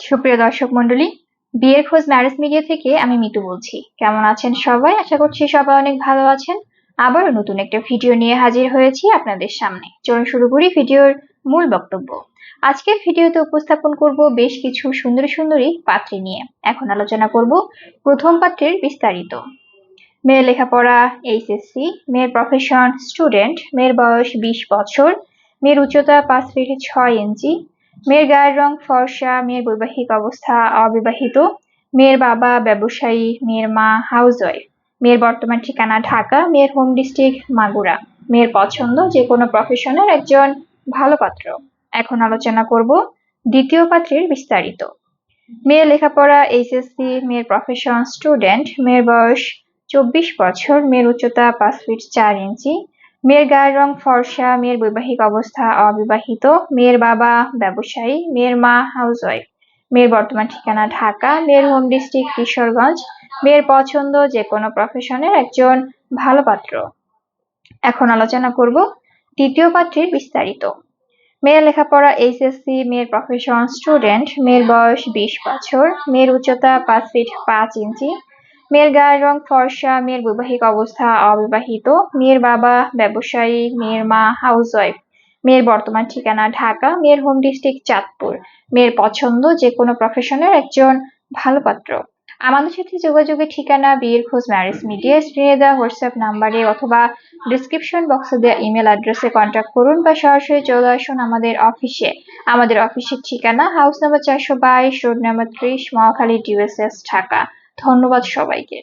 সুপ্রিয় দর্শক মন্ডলী বিয়ের খোঁজ ম্যারেজ মিডিয়া থেকে আমি মিতু বলছি। কেমন আছেন সবাই? আশা করছি সবাই অনেক ভালো আছেন। আবারও নতুন একটা ভিডিও নিয়ে হাজির হয়েছি আপনাদের সামনে। চলুন শুরু করি ভিডিওর মূল বক্তব্য। আজকের ভিডিওতে উপস্থাপন করব বেশ কিছু সুন্দরী সুন্দরী পাত্রী নিয়ে। এখন আলোচনা করব প্রথম পাত্রের বিস্তারিত। মেয়ের লেখাপড়া এইচএসসি মেয়ের প্রফেশন স্টুডেন্ট মেয়ের বয়স বিশ বছর, মেয়ের উচ্চতা পাঁচ ফিট ছয় ইঞ্চি মেয়ের গায়ের রং ফর্সা, মেয়ের বৈবাহিক অবস্থা অবিবাহিত, মেয়ের বাবা ব্যবসায়ী, মেয়ের মা হাউস হাউসওয়াইফ, মেয়ের বর্তমান ঠিকানা ঢাকা, মেয়ের হোম ডিস্ট্রিক্ট মাগুরা, মেয়ের পছন্দ যে কোনো প্রফেশনের একজন ভালো পাত্র। এখন আলোচনা করব দ্বিতীয় পাত্রের বিস্তারিত। মেয়ের লেখাপড়া এইচএসসি মেয়ের প্রফেশন স্টুডেন্ট মেয়ের বয়স চব্বিশ বছর, মেয়ের উচ্চতা পাঁচ ফিট চার ইঞ্চি মেয়ের গায়ের রং ফর্সা, মেয়ের বৈবাহিক অবস্থা অবিবাহিত, মেয়ের বাবা ব্যবসায়ী, মেয়ের মা হাউসওয়াইফ মেয়ের বর্তমান ঠিকানা ঢাকা, মেয়ের হোম ডিস্ট্রিক্ট কিশোরগঞ্জ, মেয়ের পছন্দ যে কোনো প্রফেশনের একজন ভালো পাত্র। এখন আলোচনা করব তৃতীয় পাত্রের বিস্তারিত। মেয়ের লেখাপড়া এইচএসসি মেয়ের প্রফেশন স্টুডেন্ট মেয়ের বয়স বিশ বছর, মেয়ের উচ্চতা পাঁচ ফিট পাঁচ ইঞ্চি মেয়ের গায়ের রং ফর্সা, মেয়ের বৈবাহিক অবস্থা অবিবাহিত, মেয়ের বাবা ব্যবসায়ী, মেয়ের মা হাউসওয়াইফ মেয়ের বর্তমান ঠিকানা ঢাকা, মেয়ের হোম ডিস্ট্রিক্ট চাঁদপুর, মেয়ের পছন্দ যে কোনো প্রফেশনের একজন ভালো পাত্র। আমাদের সাথে যোগাযোগের ঠিকানা, বিয়ের খোঁজ ম্যারেজ মিডিয়া স্ক্রিনে দেওয়া হোয়াটসঅ্যাপ নাম্বারে অথবা ডিসক্রিপশন বক্সে দেওয়া ইমেল অ্যাড্রেসে কন্ট্যাক্ট করুন বা সরাসরি চলে আসুন আমাদের অফিসে আমাদের অফিসের ঠিকানা হাউস নাম্বার চারশো বাইশ রোড নাম্বার ত্রিশ, মহাখালী ডিউএসএস ঢাকা। ধন্যবাদ সবাইকে।